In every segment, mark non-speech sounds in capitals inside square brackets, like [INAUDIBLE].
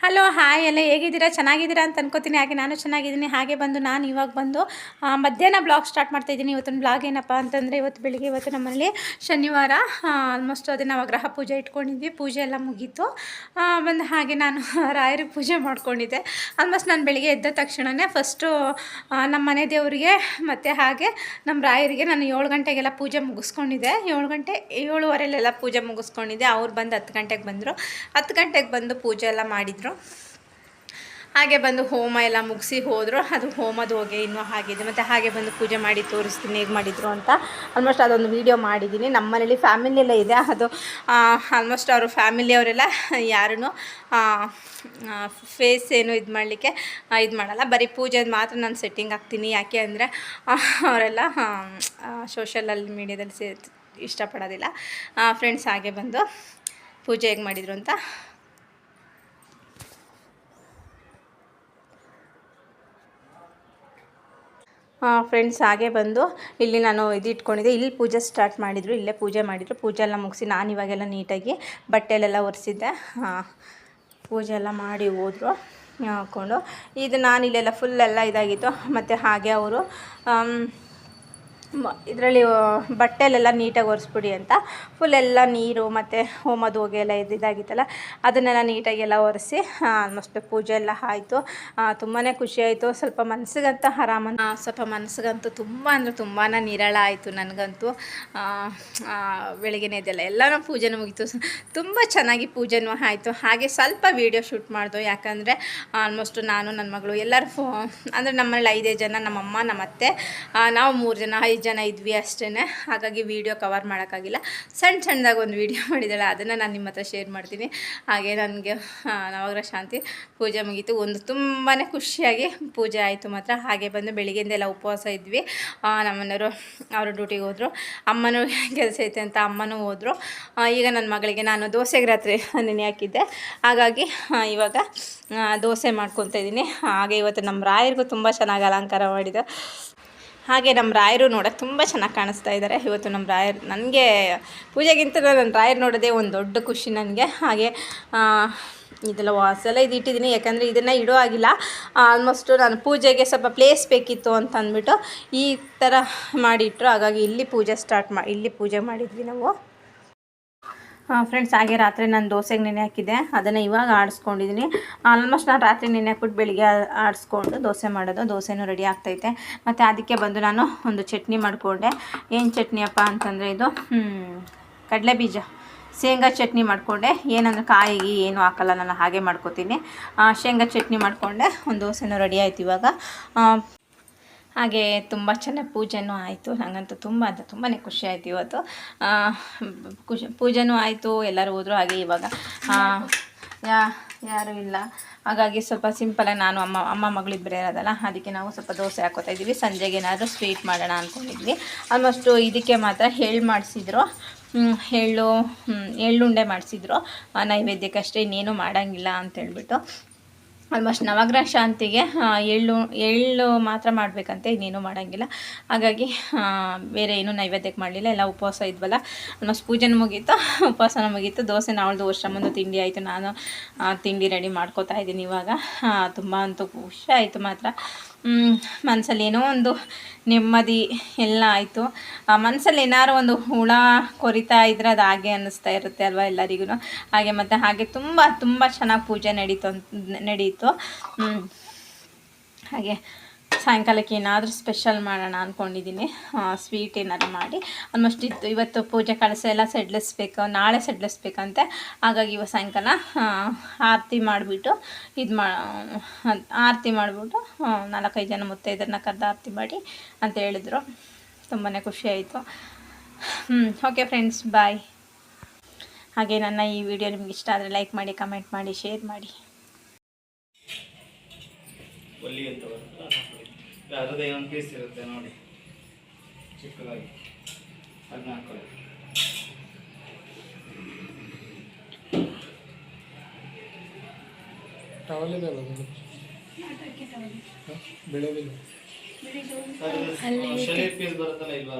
Hello hi ಎಲ್ಲ ಹೇಗಿದ್ದೀರಾ? ಚೆನ್ನಾಗಿದ್ದೀರಾ ಅಂತ ಅನ್ಕೋತೀನಿ. ಹಾಗೆ ನಾನು ಚೆನ್ನಾಗಿದ್ದೀನಿ. ಹಾಗೆ ಬಂದು ನಾನು ಇವಾಗ ಬಂದು ಮಧ್ಯಾಹ್ನ ಬ್ಲಾಗ್ ಸ್ಟಾರ್ಟ್ ಮಾಡ್ತಾ ಇದ್ದೀನಿ. ಇವತ್ತಿನ ಬ್ಲಾಗ್ ಏನಪ್ಪ ಅಂತಂದರೆ, ಇವತ್ತು ಬೆಳಿಗ್ಗೆ ಇವತ್ತು ನಮ್ಮಲ್ಲಿ ಶನಿವಾರ ಆಲ್ಮೋಸ್ಟ್ ಅದೇ ನಾವು ಗ್ರಹ ಪೂಜೆ ಇಟ್ಕೊಂಡಿದ್ವಿ. ಪೂಜೆ ಎಲ್ಲ ಮುಗೀತು. ಬಂದು ಹಾಗೆ ನಾನು [LAUGHS] ರಾಯರಿಗೆ ಪೂಜೆ ಮಾಡ್ಕೊಂಡಿದ್ದೆ. ಆಲ್ಮೋಸ್ಟ್ ನಾನು ಬೆಳಿಗ್ಗೆ ಎದ್ದ ತಕ್ಷಣವೇ ಫಸ್ಟು ನಮ್ಮ ಮನೆ ದೇವರಿಗೆ ಮತ್ತು ಹಾಗೆ ನಮ್ಮ ರಾಯರಿಗೆ ನಾನು ಏಳು ಗಂಟೆಗೆಲ್ಲ ಪೂಜೆ ಮುಗಿಸ್ಕೊಂಡಿದ್ದೆ. ಏಳು ಗಂಟೆ ಏಳುವರೆಲೆಲ್ಲ ಪೂಜೆ ಮುಗಿಸ್ಕೊಂಡಿದ್ದೆ. ಅವ್ರು ಬಂದು ಹತ್ತು ಗಂಟೆಗೆ ಬಂದರು. ಹತ್ತು ಗಂಟೆಗೆ ಬಂದು ಪೂಜೆ ಎಲ್ಲ ಮಾಡಿದರು. ಹಾಗೆ ಬಂದು ಹೋಮ ಎಲ್ಲ ಮುಗಿಸಿ ಹೋದರು. ಅದು ಹೋಮದ ಹೋಗಿ ಇನ್ನೂ ಹಾಗಿದೆ. ಮತ್ತು ಹಾಗೆ ಬಂದು ಪೂಜೆ ಮಾಡಿ ತೋರಿಸ್ತೀನಿ, ಹೇಗೆ ಮಾಡಿದರು ಅಂತ. ಆಲ್ಮೋಸ್ಟ್ ಅದೊಂದು ವೀಡಿಯೋ ಮಾಡಿದ್ದೀನಿ. ನಮ್ಮ ಮನೇಲಿ ಫ್ಯಾಮಿಲಿ ಎಲ್ಲ ಇದೆ. ಅದು ಆಲ್ಮೋಸ್ಟ್ ಅವರು ಫ್ಯಾಮಿಲಿಯವರೆಲ್ಲ ಯಾರೂ ಫೇಸ್ ಏನು ಇದು ಮಾಡಲಿಕ್ಕೆ ಇದು ಮಾಡಲ್ಲ. ಬರೀ ಪೂಜೆ ಮಾತ್ರ ನಾನು ಸೆಟ್ಟಿಂಗ್ ಹಾಕ್ತೀನಿ. ಯಾಕೆ ಅಂದರೆ ಅವರೆಲ್ಲ ಸೋಷಲಲ್ಲಿ ಮೀಡಿಯಾದಲ್ಲಿ ಸೇ, ಇಷ್ಟಪಡೋದಿಲ್ಲ. ಫ್ರೆಂಡ್ಸ್ ಹಾಗೆ ಬಂದು ಪೂಜೆ ಹೇಗೆ ಮಾಡಿದರು ಅಂತ ಫ್ರೆಂಡ್ಸ್ ಹಾಗೆ ಬಂದು ಇಲ್ಲಿ ನಾನು ಇದು ಇಟ್ಕೊಂಡಿದ್ದೆ. ಇಲ್ಲಿ ಪೂಜೆ ಸ್ಟಾರ್ಟ್ ಮಾಡಿದರು, ಇಲ್ಲೇ ಪೂಜೆ ಮಾಡಿದರು. ಪೂಜೆ ಎಲ್ಲ ಮುಗಿಸಿ ನಾನು ಇವಾಗೆಲ್ಲ ನೀಟಾಗಿ ಬಟ್ಟೆಲೆಲ್ಲ ಒರೆಸಿದ್ದೆ. ಪೂಜೆ ಎಲ್ಲ ಮಾಡಿ ಹೋದರು ಹಾಕ್ಕೊಂಡು ಇದು ನಾನು ಇಲ್ಲೆಲ್ಲ ಫುಲ್ ಎಲ್ಲ ಇದಾಗಿತ್ತು. ಮತ್ತು ಹಾಗೆ ಅವರು ಇದರಲ್ಲಿ ಬಟ್ಟೆಲೆಲ್ಲ ನೀಟಾಗಿ ಒರೆಸ್ಬಿಡಿ ಅಂತ. ಫುಲ್ ಎಲ್ಲ ನೀರು ಮತ್ತು ಹೋಮದ ಹೋಗಿ ಎಲ್ಲ ಇದು, ಇದಾಗಿತ್ತಲ್ಲ, ಅದನ್ನೆಲ್ಲ ನೀಟಾಗಿ ಎಲ್ಲ ಒರೆಸಿ ಆಲ್ಮೋಸ್ಟ್ ಪೂಜೆ ಎಲ್ಲ ಆಯಿತು. ತುಂಬಾ ಖುಷಿ ಆಯಿತು. ಸ್ವಲ್ಪ ಮನಸ್ಸಿಗಂತ ಆರಾಮ ಸ್ವಲ್ಪ ಮನಸ್ಸಿಗಂತೂ ತುಂಬ ಅಂದರೆ ತುಂಬಾ ನಿರಳ ಆಯಿತು ನನಗಂತೂ. ಬೆಳಗ್ಗೆನೇ ಇದೆಲ್ಲ ಎಲ್ಲನೂ ಪೂಜೆನೂ ಮುಗೀತು. ತುಂಬ ಚೆನ್ನಾಗಿ ಪೂಜೆನೂ ಆಯಿತು. ಹಾಗೆ ಸ್ವಲ್ಪ ವೀಡಿಯೋ ಶೂಟ್ ಮಾಡ್ದು. ಯಾಕಂದರೆ ಆಲ್ಮೋಸ್ಟ್ ನಾನು ನನ್ನ ಮಗಳು ಎಲ್ಲರೂ ಫೋ, ಅಂದರೆ ನಮ್ಮಲ್ಲಿ ಐದೇ ಜನ, ನಮ್ಮಮ್ಮ ನಮ್ಮ ಅತ್ತೆ ನಾವು ಮೂರು ಜನ ಜನ ಇದ್ವಿ ಅಷ್ಟೇ ಹಾಗಾಗಿ ವೀಡಿಯೋ ಕವರ್ ಮಾಡೋಕ್ಕಾಗಿಲ್ಲ. ಸಣ್ಣ ಸಣ್ಣದಾಗಿ ಒಂದು ವೀಡಿಯೋ ಮಾಡಿದ್ದಾಳೆ ಅದನ್ನು ನಾನು ನಿಮ್ಮ ಹತ್ರ ಶೇರ್ ಮಾಡ್ತೀನಿ. ಹಾಗೆ ನನಗೆ ನವಗ್ರಹ ಶಾಂತಿ ಪೂಜೆ ಮುಗೀತು. ಒಂದು ತುಂಬಾ ಖುಷಿಯಾಗಿ ಪೂಜೆ ಆಯಿತು ಮಾತ್ರ. ಹಾಗೆ ಬಂದು ಬೆಳಿಗ್ಗೆಯಿಂದೆಲ್ಲ ಉಪವಾಸ ಇದ್ವಿ. ನಮ್ಮನೆಯವರು ಅವರು ಡ್ಯೂಟಿಗೆ ಹೋದರು. ಅಮ್ಮನೂ ಕೆಲಸ ಐತೆ ಅಂತ ಅಮ್ಮನೂ ಹೋದರು. ಈಗ ನನ್ನ ಮಗಳಿಗೆ ನಾನು ದೋಸೆಗೆ ರಾತ್ರಿ ನೆನೆ ಹಾಕಿದ್ದೆ. ಹಾಗಾಗಿ ಇವಾಗ ದೋಸೆ ಮಾಡ್ಕೊತಾ ಇದ್ದೀನಿ. ಹಾಗೆ ಇವತ್ತು ನಮ್ಮ ರಾಯರಿಗೂ ತುಂಬ ಚೆನ್ನಾಗಿ ಅಲಂಕಾರ ಮಾಡಿದ್ದು ಹಾಗೆ ನಮ್ಮ ರಾಯರು ನೋಡೋಕ್ಕೆ ತುಂಬ ಚೆನ್ನಾಗಿ ಕಾಣಿಸ್ತಾ ಇದ್ದಾರೆ ಇವತ್ತು ನಮ್ಮ ರಾಯರು ನನಗೆ ಪೂಜೆಗಿಂತ ನನ್ನ ರಾಯರು ನೋಡೋದೇ ಒಂದು ದೊಡ್ಡ ಖುಷಿ ನನಗೆ. ಹಾಗೆ ಇದೆಲ್ಲ ವಾಸೆಲ್ಲ ಇದು ಇಟ್ಟಿದ್ದೀನಿ. ಯಾಕಂದರೆ ಇದನ್ನು ಇಡೋ ಆಗಿಲ್ಲ. ಆಲ್ಮೋಸ್ಟು ನಾನು ಪೂಜೆಗೆ ಸ್ವಲ್ಪ ಪ್ಲೇಸ್ ಬೇಕಿತ್ತು ಅಂತ ಅಂದ್ಬಿಟ್ಟು ಈ ಥರ ಮಾಡಿಟ್ರು. ಹಾಗಾಗಿ ಇಲ್ಲಿ ಪೂಜೆ ಸ್ಟಾರ್ಟ್ ಮಾ ಇಲ್ಲಿ ಪೂಜೆ ಮಾಡಿದ್ವಿ ನಾವು. ಫ್ರೆಂಡ್ಸ್ ಹಾಗೆ ರಾತ್ರಿ ನಾನು ದೋಸೆಗೆ ನೆನೆ ಹಾಕಿದ್ದೆ. ಅದನ್ನು ಇವಾಗ ಆಡಿಸ್ಕೊಂಡಿದ್ದೀನಿ ಆಲ್ಮೋಸ್ಟ್ ನಾನು ರಾತ್ರಿ ನೆನೆ ಹಾಕ್ಬಿಟ್ಟು ಬೆಳಿಗ್ಗೆ ಆಡಿಸ್ಕೊಂಡು ದೋಸೆ ಮಾಡೋದು, ದೋಸೆನೂ ರೆಡಿ ಆಗ್ತೈತೆ. ಮತ್ತು ಅದಕ್ಕೆ ಬಂದು ನಾನು ಒಂದು ಚಟ್ನಿ ಮಾಡಿಕೊಂಡೆ. ಏನು ಚಟ್ನಿ ಅಪ್ಪ ಅಂತಂದರೆ ಇದು ಕಡಲೆ ಬೀಜ. ಶೇಂಗಾ ಚಟ್ನಿ ಮಾಡಿಕೊಂಡೆ. ಏನಂದ್ರೆ ಕಾಯಿಗೆ ಏನು ಹಾಕಲ್ಲ, ನಾನು ಹಾಗೆ ಮಾಡ್ಕೋತೀನಿ. ಶೇಂಗಾ ಚಟ್ನಿ ಮಾಡಿಕೊಂಡೆ. ಒಂದು ದೋಸೆನೂ ರೆಡಿ ಆಯ್ತು ಇವಾಗ. ಹಾಗೆ ತುಂಬ ಚೆನ್ನಾಗಿ ಪೂಜೆನೂ ಆಯಿತು. ನನಗಂತೂ ತುಂಬ ಅಂತ ತುಂಬಾ ಖುಷಿ ಆಯಿತು ಇವತ್ತು. ಖುಷಿ, ಪೂಜೆನೂ ಆಯಿತು. ಎಲ್ಲರೂ ಹೋದರು. ಹಾಗೆ ಇವಾಗ ಯಾ, ಯಾರು ಇಲ್ಲ. ಹಾಗಾಗಿ ಸ್ವಲ್ಪ ಸಿಂಪಲಾಗಿ ನಾನು ಅಮ್ಮ ಅಮ್ಮ ಮಗಳಿಬ್ಬರೇ ಇರೋದಲ್ಲ. ಅದಕ್ಕೆ ನಾವು ಸ್ವಲ್ಪ ದೋಸೆ ಹಾಕೋತಾ ಇದ್ದೀವಿ. ಸಂಜೆಗೆ ಏನಾದರೂ ಸ್ವೀಟ್ ಮಾಡೋಣ ಅಂದ್ಕೊಂಡಿದ್ವಿ ಆಲ್ಮೋಸ್ಟು ಇದಕ್ಕೆ ಮಾತ್ರ ಎಳ್ಳು ಮಾಡಿಸಿದ್ರು. ಎಳ್ಳು ಎಳ್ಳುಂಡೆ ಮಾಡಿಸಿದ್ರು. ನೈವೇದ್ಯಕ್ಕಷ್ಟೇ ಇನ್ನೇನು ಮಾಡೋಂಗಿಲ್ಲ ಅಂತೇಳ್ಬಿಟ್ಟು ಆಲ್ಮೋಸ್ಟ್ ನವಗ್ರಹ ಶಾಂತಿಗೆ ಎಳ್ಳು ಎಳ್ಳು ಮಾತ್ರ ಮಾಡಬೇಕಂತೆ, ಇನ್ನೇನು ಮಾಡೋಂಗಿಲ್ಲ. ಹಾಗಾಗಿ ಬೇರೆ ಏನೂ ನೈವೇದ್ಯಕ್ಕೆ ಮಾಡಲಿಲ್ಲ. ಎಲ್ಲ ಉಪವಾಸ ಇದ್ವಲ್ಲ ಆಲ್ಮೋಸ್ಟ್ ಪೂಜೆನೂ ಮುಗೀತು, ಉಪವಾಸನ ಮುಗೀತು. ದೋಸೆ ನಾವಳ್ದು ವರ್ಷ ಮುಂದೆ ತಿಂಡಿ ಆಯಿತು. ನಾನು ತಿಂಡಿ ರೆಡಿ ಮಾಡ್ಕೋತಾ ಇದ್ದೀನಿ ಇವಾಗ. ತುಂಬ ಅಂತೂ ಖುಷಿ ಆಯಿತು ಮಾತ್ರ. ಮನಸ್ಸಲ್ಲಿ ಏನೋ ಒಂದು ನೆಮ್ಮದಿ ಎಲ್ಲ ಆಯಿತು. ಮನಸ್ಸಲ್ಲಿ ಏನಾದ್ರು ಒಂದು ಹುಳ ಕೊರಿತಾ ಇದ್ರೆ ಅದು ಹಾಗೆ ಅನ್ನಿಸ್ತಾ ಇರುತ್ತೆ ಅಲ್ವಾ ಎಲ್ಲರಿಗೂ ಹಾಗೆ ಮತ್ತು ಹಾಗೆ ತುಂಬ ತುಂಬ ಚೆನ್ನಾಗಿ ಪೂಜೆ ನಡೀತು ಅಂತ ನಡೀತು. ಹಾಗೆ. ಸಾಯಂಕಾಲಕ್ಕೆ ಏನಾದರೂ ಸ್ಪೆಷಲ್ ಮಾಡೋಣ ಅಂದ್ಕೊಂಡಿದ್ದೀನಿ ಸ್ವೀಟ್ ಏನಾದ್ರು ಮಾಡಿ. ಆಲ್ಮೋಸ್ಟ್ ಇತ್ತು. ಇವತ್ತು ಪೂಜೆ ಕಳಸ ಎಲ್ಲ ಸೆಡ್ಲಿಸ್ಬೇಕು ನಾಳೆ ಸೆಡ್ಲಿಸ್ಬೇಕಂತೆ ಹಾಗಾಗಿ ಇವ ಸಾಯಂಕಾಲ ಆರತಿ ಮಾಡಿಬಿಟ್ಟು ಇದು ಮಾ ಆರತಿ ಮಾಡಿಬಿಟ್ಟು ನಾಲ್ಕೈದು ಜನ ಮುತ್ತೈದರನ್ನ ಕರೆದು ಆರತಿ ಮಾಡಿ ಅಂತ ಹೇಳಿದ್ರು. ತುಂಬಾ ಖುಷಿ ಆಯಿತು. ಓಕೆ ಫ್ರೆಂಡ್ಸ್ ಬಾಯ್ ಹಾಗೆ ನನ್ನ ಈ ವಿಡಿಯೋ ನಿಮ್ಗೆ ಇಷ್ಟ ಆದರೆ ಲೈಕ್ ಮಾಡಿ ಕಮೆಂಟ್ ಮಾಡಿ ಶೇರ್ ಮಾಡಿ. ಒಲ್ಲಿ ಅಂತ ಬರುತ್ತಲ್ಲ ಅದು ಹಾಕೊಳ್ಳಿ. ಇಲ್ಲ, ಅದ್ರದ್ದೇ ಒಂದು ಪೀಸ್ ಇರುತ್ತೆ ನೋಡಿ ಚಿಕ್ಕದಾಗಿ ಅದನ್ನ ಹಾಕೊಳ್ಳಿ ಟವಲ್ ಇದೆ ಅಲ್ಲ ಅದು? ಹ? ಬೆಳೆದಿಲ್ಲ ಅದ್ರದ್ದು ಶನಿ ಪೀಸ್ ಬರುತ್ತಲ್ಲ ಇಲ್ವಾ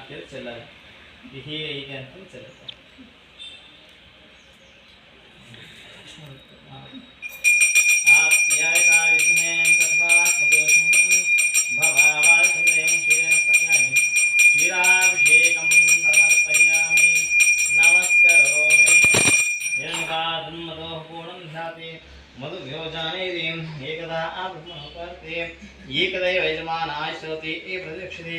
ಈಗ ಆಗ್ತಿದ್ರೆ ಚೆಲ್ಲಲ್ಲ ಈಗ ಹೀಗೆ ಹೀಗೆ ಅಂತ ಚೆಲ್ಲುತ್ತೆ ಆಪ್ಯಾಯ ವಿದ್ಮೇ ಸರ್ವಾತ್ಮದೋಷಂ ಭವಾವಾಲ್ಕಂದೇಂ ಕ್ಷೀರೇಣ ಸತ್ಯಾಮಿ ಕ್ಷೀರಾಭಿಷೇಕಂ ಸಮರ್ಪಯಾಮಿ ನಮಸ್ಕರೋಮಿ हिरण्यकादन्मदोः पूर्णं ध्याते मधुव्योजानेदीम् एकदा ब्रह्मणोपर्ते एकदैव यजमानाय श्रोति ए प्रदक्षिते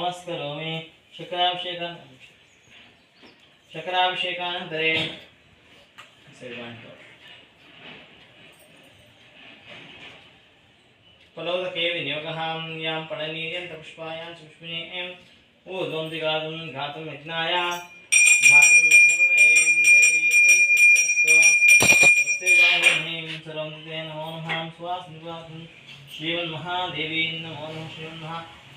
नमस्करोमि। शक्राभिषेक शक्राभिषेकानन्तरे फलोदके विनियोगः यां पणनीयन्तपुष्पायां च पुष्पिणी एम् ऊर्ध्वं दिगातुं घातुं यज्ञाय घातुं सर्वं नमो नमः। सुवासनिवासं श्रीमन्महादेवी नमो नमः। श्रीमन्महा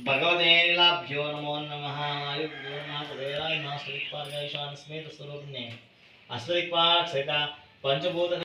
భగవదేలాభ్యో నమో నమ ఆయుర్భ్యో నాథదేవాయ నా స్వరిక్పార్గాయ స్మేత స్వరూపిణి అస్వరిక్పార్ సహిత పంచభూత